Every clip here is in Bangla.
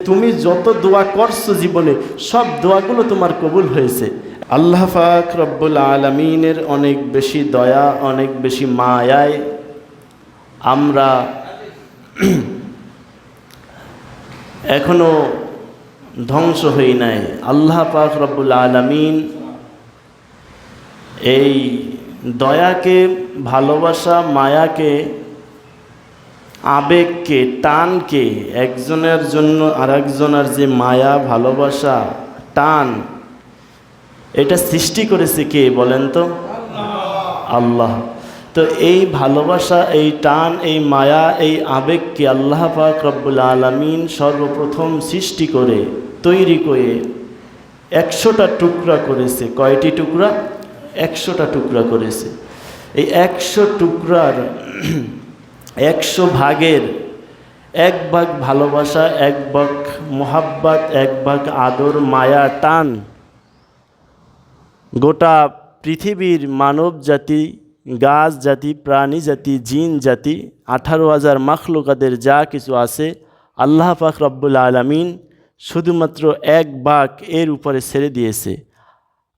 তুমি যত দোয়া করছ জীবনে, সব দোয়াগুলো তোমার কবুল হয়েছে। আল্লাহ পাক রব্বুল আলমিনের অনেক বেশি দয়া, অনেক বেশি মায়ায় আমরা এখনও ধ্বংস হই নাই। আল্লাহ পাক রব্বুল আলমিন এই দয়াকে, ভালোবাসা, মায়াকে আবেগকে, টানকে, একজনের জন্য আরেকজনের যে মায়া, ভালোবাসা, টান, এটা সৃষ্টি করেছে কে বলেন তো? আল্লাহ। তো এই ভালোবাসা, এই টান, এই মায়া, এই আবেগকে আল্লাহ পাক রব্বুল আলমিন সর্বপ্রথম সৃষ্টি করে, তৈরি করে একশোটা টুকরা করেছে। কয়টি টুকরা? একশোটা টুকরা করেছে। এই একশো টুকরার একশো ভাগের এক ভাগ ভালোবাসা, এক ভাগ মোহাব্বত, এক ভাগ আদর, মায়া, টান। গোটা পৃথিবীর মানব জাতি, গাছ জাতি, প্রাণী জাতি, জিন জাতি, আঠারো হাজার মাখলুকাদের যা কিছু আছে, আল্লাহ পাক রব্বুল আলমিন শুধুমাত্র এক বাক এর উপরে ছেড়ে দিয়েছে।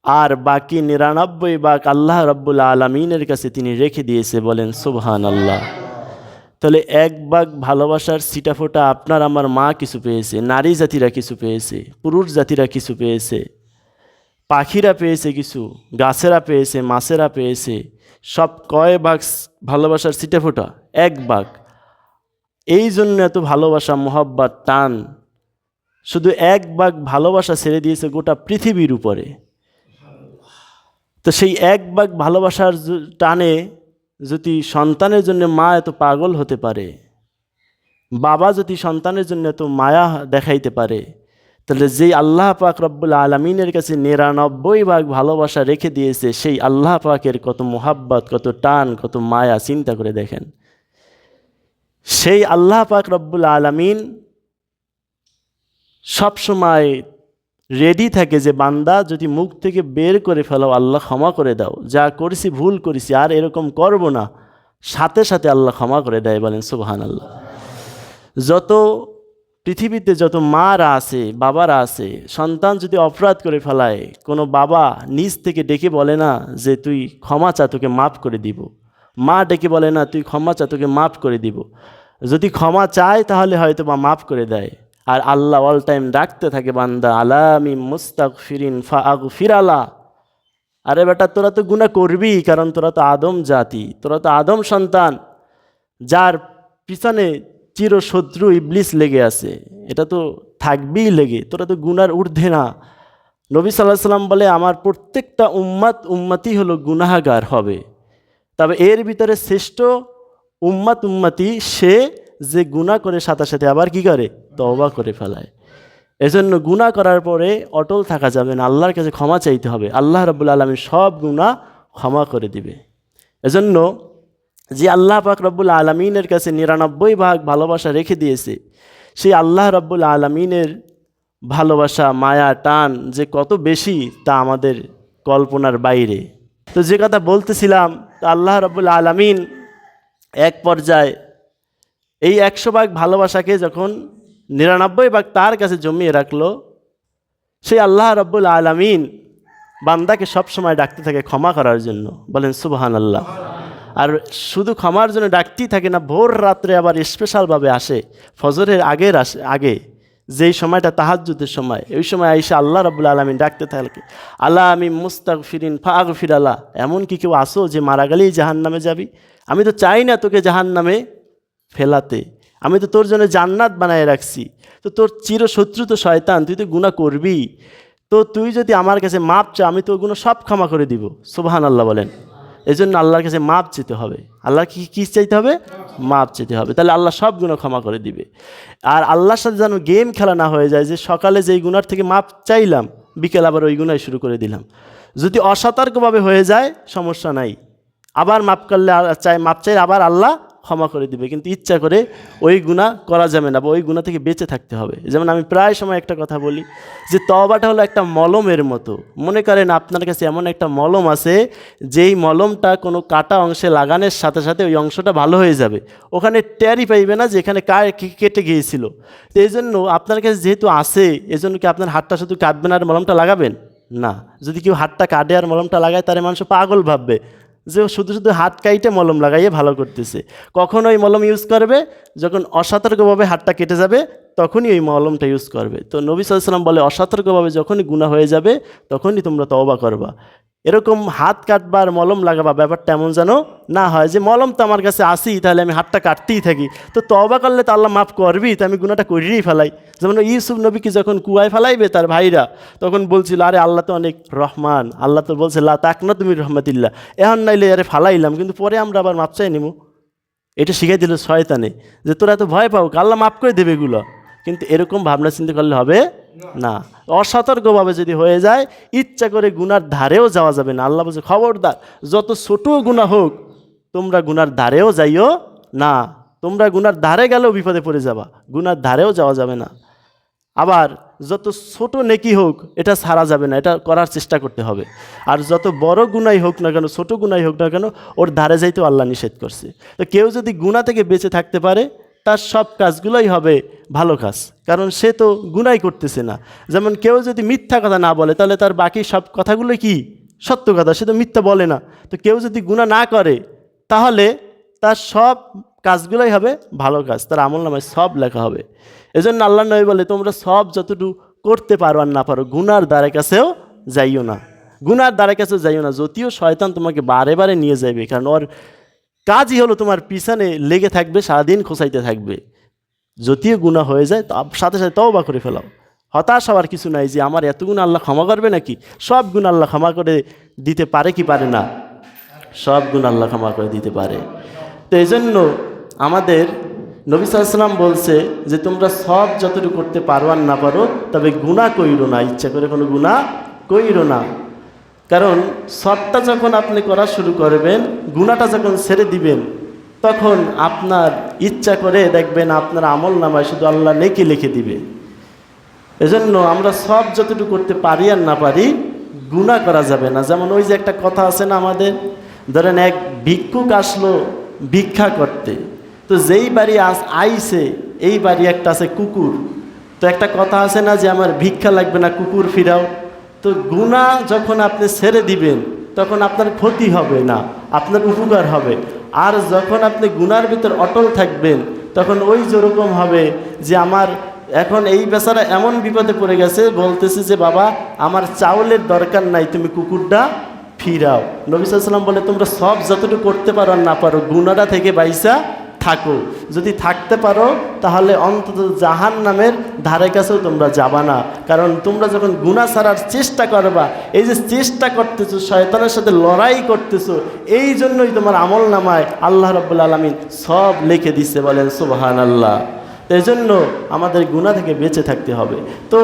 আর বাকি নিরানব্বই বাক আল্লাহ রব্বুল আলমিনের কাছে তিনি রেখে দিয়েছে বলেন সুবহান আল্লাহ তাহলে এক বাঘ ভালোবাসার সিটাফোটা আপনার, আমার মা কিছু পেয়েছে, নারী জাতিরা কিছু পেয়েছে, পুরুষ জাতিরা কিছু পেয়েছে, পাখিরা পেয়েছে কিছু, গাছেরা পেয়েছে, মাছেরা পেয়েছে, সব কয় বাঘ ভালোবাসার সিটাফোটা? এক বাঘ। এই জন্য এত ভালোবাসা, মোহাব্বত, টান। শুধু এক বাঘ ভালোবাসা ছেড়ে দিয়েছে গোটা পৃথিবীর উপরে। তো সেই এক বাঘ ভালোবাসার টানে যদি সন্তানের জন্য মা এত পাগল হতে পারে, বাবা যদি সন্তানের জন্য এত মায়া দেখাইতে পারে, তাহলে যেই আল্লাহ পাক রব্বুল আলমিনের কাছে নিরানব্বই ভাগ ভালোবাসা রেখে দিয়েছে, সেই আল্লাহ পাকের কত মোহাব্বত, কত টান, কত মায়া চিন্তা করে দেখেন। সেই আল্লাহ পাক রব্বুল আলমিন সবসময় রেডি থাকে যে, বান্দা যদি মুখ থেকে বের করে ফেলাও আল্লাহ ক্ষমা করে দাও। যা করেছি ভুল করেছি, আর এরকম করব না। সাথে সাথে আল্লাহ ক্ষমা করে দেয় বলেন সুবহান আল্লাহ যত পৃথিবীতে যত মারা আছে, বাবারা আছে, সন্তান যদি অপরাধ করে ফেলায়, কোনো বাবা নিজ থেকে ডেকে বলে না যে, তুই ক্ষমা চা, তোকে মাফ করে দিব। মা ডেকে বলে না, তুই ক্ষমা চা, তোকে মাফ করে দিব। যদি ক্ষমা চায়, তাহলে হয়তো বা মাফ করে দেয়। আর আল্লাহ অল টাইম ডাকতে থাকে, বান্দা, আলামি মুস্তাক ফিরিন ফা আগু ফিরালা আরে বেটা, তোরা তো গুণা করবি, কারণ তোরা তো আদম জাতি, তোরা তো আদম সন্তান, যার পিছনে চিরশত্রু ইবলিস লেগে আছে, এটা তো থাকবেই লেগে, তোরা তো গুনার ঊর্ধ্বে না। নবী সাল্লাহ সাল্লাম বলে, আমার প্রত্যেকটা উম্মাত উম্মাতি হলো গুনাহাগার হবে। তবে এর ভিতরে শ্রেষ্ঠ উম্মাত উম্মাতি সে যে গুণা করে সাথে সাথে আবার কি করে? তওবা করে ফেলায়। এজন্য গুণা করার পরে অটল থাকা যাবে না। আল্লাহর কাছে ক্ষমা চাইতে হবে। আল্লাহ রব্বুল আলমী সব গুণা ক্ষমা করে দিবে। এজন্য যে আল্লাহ পাক রব্বুল আলমিনের কাছে নিরানব্বই ভাগ ভালোবাসা রেখে দিয়েছে, সেই আল্লাহ রব্বুল আলমিনের ভালোবাসা, মায়া, টান যে কত বেশি তা আমাদের কল্পনার বাইরে। তো যে কথা বলতেছিলাম আল্লাহ রব্বুল আলমিন এক পর্যায়ে এই একশো ভাগ ভালোবাসাকে যখন নিরানব্বই ভাগ তার কাছে জমিয়ে রাখল, সেই আল্লাহ রব্বুল আলমিন বান্দাকে সবসময় ডাকতে থাকে ক্ষমা করার জন্য। বলেন সুবহান আল্লাহ আর শুধু ক্ষমার জন্য ডাকতেই থাকে না, ভোর রাত্রে আবার স্পেশালভাবে আসে, ফজরের আগের আসে, আগে, যেই সময়টা তাহাজ্জুদের সময় ওই সময় আইসা আল্লাহ রব্বুল আলমিন ডাকতে থাকে, আল্লাহ, আমি মুস্তাক ফিরিন ফাগ ফিরালা এমন কি কেউ আসো যে মারা গেলেই জাহান নামে যাবি। আমি তো চাই না তোকে জাহান নামে ফেলাতে। আমি তো তোর জন্য জান্নাত বানায় রাখছি। তো তোর চিরশত্রু তো শয়তান, তুই তো গুণা করবি। তো তুই যদি আমার কাছে মাপ চা আমি তোর গুণ সব ক্ষমা করে দিব। সুবাহান আল্লাহ বলেন। এই জন্য আল্লাহর কাছে মাপ চেতে হবে। আল্লাহ কি, কী চাইতে হবে? মাপ চেতে হবে। তাহলে আল্লাহ সব গুণ ক্ষমা করে দিবে। আর আল্লাহর সাথে যেন গেম খেলা না হয়ে যায়, যে সকালে যেই গুণার থেকে মাপ চাইলাম, বিকেল আবার ওই গুণাই শুরু করে দিলাম। যদি অসতর্কভাবে হয়ে যায়, সমস্যা নাই। আবার মাপ করলে চাই, মাপ চাই আবার আল্লাহ ক্ষমা করে দিবে, কিন্তু ইচ্ছা করে ওই গুণা করা যাবে না বা ওই গুণা থেকে বেঁচে থাকতে হবে। যেমন আমি প্রায় সময় একটা কথা বলি যে তবাটা হলো একটা মলমের মতো। মনে করেন আপনার কাছে এমন একটা মলম আছে, যেই মলমটা কোনো কাটা অংশে লাগানোর সাথে সাথে ওই অংশটা ভালো হয়ে যাবে। ওখানে ট্যারি পাইবে না যে এখানে কেটে গিয়েছিল। তো এই জন্য আপনার কাছে যেহেতু আছে এজন্য কি আপনার হাতটা শুধু কাটবেন আর মলমটা লাগাবেন? না। যদি কেউ হাতটা কাটে আর মলমটা লাগায়, তাহলে মানুষ পাগল ভাববে। যে শুধু শুধু হাত কাইটে মলম লাগাইয়ে ভালো করতেছে। কখন ওই মলম ইউজ করবে? যখন অসতর্কভাবে হাতটা কেটে যাবে, তখনই ওই মলমটা ইউজ করবে। তো নবী সাল্লাম বলে, অসতর্কভাবে যখনই গুণা হয়ে যাবে, তখনই তোমরা তওবা করবা। এরকম হাত কাটবার, মলম লাগাবা ব্যাপারটা এমন যেন না হয় যে মলম তো আমার কাছে আসি তাহলে আমি হাতটা কাটতেই থাকি। তো তওবা করলে তো আল্লাহ মাফ করবি, তো আমি গুণাটা করিয়েই ফেলাই। যেমন ইউসুফ নবীকে যখন কুয়ায় ফেলাইবে তার ভাইরা, তখন বলছিল, আরে আল্লাহ তো অনেক রহমান, আল্লাহ তো বলছে, লা তাক না তুমি রহমতিল্লাহ। এখন নাইলে আরে ফালাইলাম, কিন্তু পরে আমরা আবার মাপ চাই নিব এটা শিখাই দিল শয়তানে, যে তোরা এত ভয় পাও, আল্লাহ মাফ করে দেবে এগুলো। কিন্তু এরকম ভাবনা চিন্তা করলে হবে না। অসতর্কভাবে যদি হয়ে যায়, ইচ্ছা করে গুনার ধারেও যাওয়া যাবে না। আল্লাহ বলছে, খবরদার, যত ছোট গুণা হোক, তোমরা গুনার ধারেও যাইও না। তোমরা গুনার ধারে গেলেও বিপদে পড়ে যাবা, গুনার ধারেও যাওয়া যাবে না। আবার যত ছোট নেকি হোক, এটা সারা যাবে না, এটা করার চেষ্টা করতে হবে। আর যত বড় গুণাই হোক না কেন, ছোট গুণাই হোক না কেন, ওর ধারে যাইতেও আল্লাহ নিষেধ করছে। তো কেউ যদি গুণা থেকে বেঁচে থাকতে পারে তার সব কাজগুলোই হবে ভালো কাজ। কারণ সে তো গুনাই করতেছে না। যেমন কেউ যদি মিথ্যা কথা না বলে, তাহলে তার বাকি সব কথাগুলো কি? সত্য কথা, সে তো মিথ্যা বলে না। তো কেউ যদি গুণা না করে, তাহলে তার সব কাজগুলোই হবে ভালো কাজ। তার আমল নামায় সব লেখা হবে। এজন্য আল্লাহ নবী বলে, তোমরা সব যতটুকু করতে পারো আর না পারো গুনার দ্বারে কাছেও যাইও না। গুনার দ্বারে কাছেও যাইও না, যদিও শয়তান তোমাকে বারে বারে নিয়ে যাবে কারণ ওর কাজই হলো তোমার পিছনে লেগে থাকবে, সারাদিন খোঁচাইতে থাকবে। যদিও গুণা হয়ে যায় সাথে সাথে তওবা করে ফেলাও। হতাশ হওয়ার কিছু নাই যে আমার এত গুণ আল্লাহ ক্ষমা করবে নাকি? সব গুণ আল্লাহ ক্ষমা করে দিতে পারে কি পারে না? সব গুণ আল্লাহ ক্ষমা করে দিতে পারে। তো এই জন্য আমাদের নবী সাল্লাম বলছে যে, তোমরা সব যতটুকু করতে পারো আর না পারো, তবে গুণা কইরো না, ইচ্ছা করে কোনো গুণা কইরো না। কারণ সবটা যখন আপনি করা শুরু করবেন গুণাটা যখন ছেড়ে দিবেন, তখন আপনার ইচ্ছা করে দেখবেন আপনার আমল নামায় শুধু আল্লাহ নেকি লিখে দিবে। এজন্য আমরা সব যতটুকু করতে পারি আর না পারি গুণা করা যাবে না। যেমন ওই যে একটা কথা আছে না আমাদের, ধরেন এক ভিক্ষুক আসলো ভিক্ষা করতে, তো যেই বাড়ি আস আইসে এই বাড়ি একটা আছে কুকুর। তো একটা কথা আছে না যে, আমার ভিক্ষা লাগবে না, কুকুর ফিরাও। তো গুণা যখন আপনি ছেড়ে দিবেন, তখন আপনার ক্ষতি হবে না, আপনার উপকার হবে। আর যখন আপনি গুনার ভিতর অটল থাকবেন, তখন ওই যেরকম হবে যে আমার এখন এই বেচারা এমন বিপদে পড়ে গেছে, বলতেছে যে, বাবা, আমার চাউলের দরকার নাই, তুমি কুকুরটা ফিরাও। নবী সাল্লাম বলে, তোমরা সব যতটুকু করতে পারো না পারো গুণাটা থেকে বাইসা থাকো। যদি থাকতে পারো, তাহলে অন্তত জাহান নামের ধারে কাছেও তোমরা যাবা না। কারণ তোমরা যখন গুণা ছাড়ার চেষ্টা করবা, এই যে চেষ্টা করতেছো, শয়তানের সাথে লড়াই করতেছো, এই জন্যই তোমার আমল নামায় আল্লাহ রব্বুল আলমিন সব লিখে দিচ্ছে বলেন সুবাহান আল্লাহ এই জন্য আমাদের গুণা থেকে বেঁচে থাকতে হবে। তো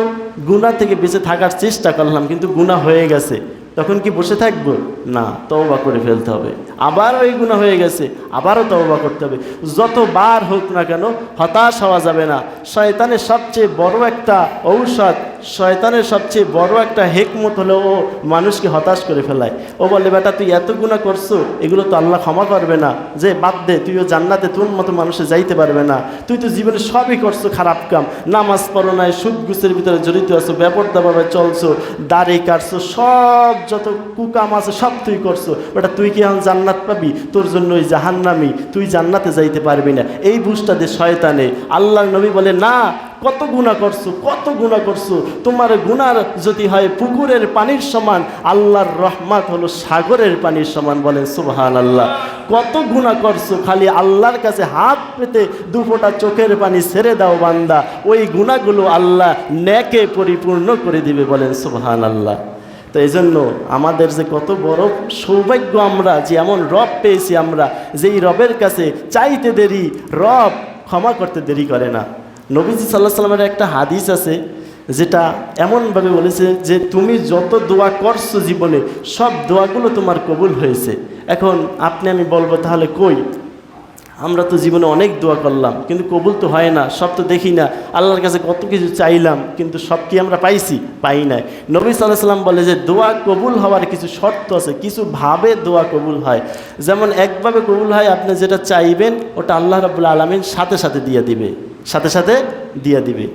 গুণা থেকে বেঁচে থাকার চেষ্টা করলাম, কিন্তু গুণা হয়ে গেছে। তখন কি বসে থাকব? না, তওবা করে ফেলতে হবে। আবার ওই গুণা হয়ে গেছে, আবারও তওবা করতে হবে। যতবার হোক না কেন হতাশ হওয়া যাবে না। শয়তানের সবচেয়ে বড় একটা ঔষধ শয়তানের সবচেয়ে বড় একটা হেকমত হলো ও মানুষকে হতাশ করে ফেলায়। ও বলে, বেটা, তুই এত গুণা করছ, এগুলো তো আল্লাহ ক্ষমা করবে না। যে, বাদ দে, তুইও জান্নাতে তোর মতো মানুষে যাইতে পারবে না। তুই তো জীবনে সবই করছ, খারাপ কাম। নামাজ পড়ো নাই, সুদ গুছের ভিতরে জড়িত আছো ব্যাপার ব্যাপারদাভাবে চলছো, দাড়ি কাটছো, সব যত কুকাম আছে, সব তুই করছ। বেটা, তুই কি এখন জান্নাত পাবি? তোর জন্য ওই জাহান্নামি। তুই জান্নাতে যাইতে পারবি না। এই বুঝটা দে শয়তানে। আল্লাহ নবী বলে, না কত গুণা করছ, কত গুণা করছ? তোমার গুনার যদি হয় পুকুরের পানির সমান, আল্লাহর রহমাত হলো সাগরের পানির সমান বলেন সুবহান আল্লাহ কত গুণা করছ, খালি আল্লাহর কাছে হাত পেতে দুফোটা চোখের পানি ছেড়ে দাও বান্দা। ওই গুণাগুলো আল্লাহ ন্যাকে পরিপূর্ণ করে দিবে বলেন সুবহান আল্লাহ তো এই জন্য আমাদের যে কত বড় সৌভাগ্য আমরা, যে এমন রব পেয়েছি আমরা, যেই রবের কাছে চাইতে দেরি, রব ক্ষমা করতে দেরি করে না। নবীজি সাল্লাহ সাল্লামের একটা হাদিস আছে, যেটা এমনভাবে বলেছে যে তুমি যত দোয়া করছ জীবনে, সব দোয়াগুলো তোমার কবুল হয়েছে। এখন আপনি, আমি বলব তাহলে কই? আমরা তো জীবনে অনেক দোয়া করলাম, কিন্তু কবুল তো হয় না, সব তো দেখি না। আল্লাহর কাছে কত কিছু চাইলাম, কিন্তু সব কি আমরা পাইছি? পাই নাই। নবী সাল্লাহ সাল্লাম বলে যে, দোয়া কবুল হওয়ার কিছু শর্ত আছে, কিছু ভাবে দোয়া কবুল হয়। যেমন একভাবে কবুল হয়, আপনি যেটা চাইবেন, ওটা আল্লাহ রাবুল আলমিন সাথে সাথে দিয়ে দিবে, সাথে সাথে দিয়ে দিবে।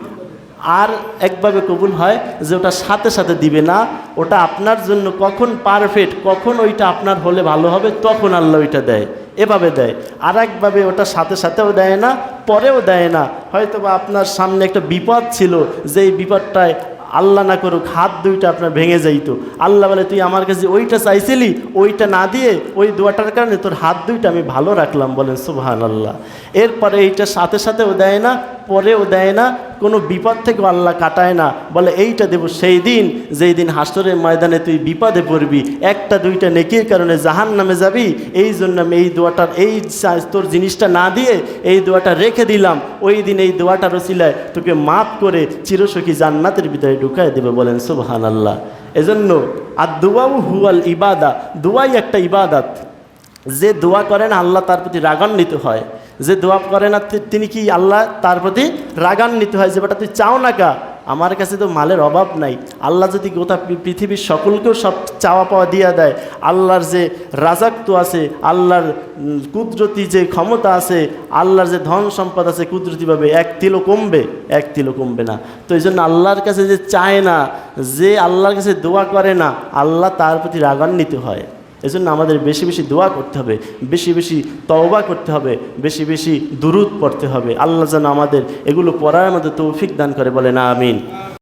আর একভাবে কবুল হয় যে ওটা সাথে সাথে দিবে না, ওটা আপনার জন্য কখন পারফেক্ট কখন ওইটা আপনার হলে ভালো হবে, তখন আল্লাহ ওইটা দেয়। এভাবে দেয়। আর একভাবে ওটা সাথে সাথেও দেয় না, পরেও দেয় না। হয়তো বা আপনার সামনে একটা বিপদ ছিল, যেই বিপদটায় আল্লাহ না করুক হাত দুইটা আপনার ভেঙে যাইতো। আল্লাহ বলে, তুই আমার কাছে ওইটা চাইছিলি, ওইটা না দিয়ে ওই দোয়াটার কারণে তোর হাত দুইটা আমি ভালো রাখলাম। বলেন সুবহান আল্লাহ এরপরে এইটা সাথে সাথেও দেয় না পরেও দেয় না, কোনো বিপদ থেকেও আল্লাহ কাটায় না। বলে, এইটা দেব সেই দিন, যেই দিন হাসরের ময়দানে তুই বিপদে পড়বি। একটা, দুইটা নেকির কারণে জাহান নামে যাবি। এই জন্য আমি এই দোয়াটার, এই তোর জিনিসটা না দিয়ে এই দোয়াটা রেখে দিলাম। ওই দিন এই দোয়াটার ওসিলায় তোকে মাফ করে চিরসখী জান্নাতের ভিতরে ঢুকায় দেবে। বলেন সুবহান আল্লাহ এজন্য আর দোয়াও হুয়াল ইবাদা, দোয়াই একটা ইবাদাত। যে দোয়া করেন, আল্লাহ তার প্রতি রাগান্বিত হয়। যে দোয়া করে না তিনি কি আল্লাহ তার প্রতি রাগান্বিত হয় যে, বেটা, তুই চাও না কা? আমার কাছে তো মালের অভাব নাই। আল্লাহ যদি গোটা পৃথিবীর সকলকেও সব চাওয়া পাওয়া দিয়া দেয়, আল্লাহর যে রাজাক্ত আছে, আল্লাহর কুদরতি যে ক্ষমতা আছে, আল্লাহর যে ধন সম্পদ আছে, কুদরতিভাবে এক তিলও কমবে, এক তিলও কমবে না। তো এই জন্য আল্লাহর কাছে যে চায় না, যে আল্লাহর কাছে দোয়া করে না, আল্লাহ তার প্রতি রাগান্বিত হয়। এজন্য আমাদের বেশি বেশি দোয়া করতে হবে, বেশি বেশি তওবা করতে হবে, বেশি বেশি দুরুদ পড়তে হবে। আল্লাহ যেন আমাদের এগুলো পড়ার মধ্যে তৌফিক দান করে বলে না আমিন।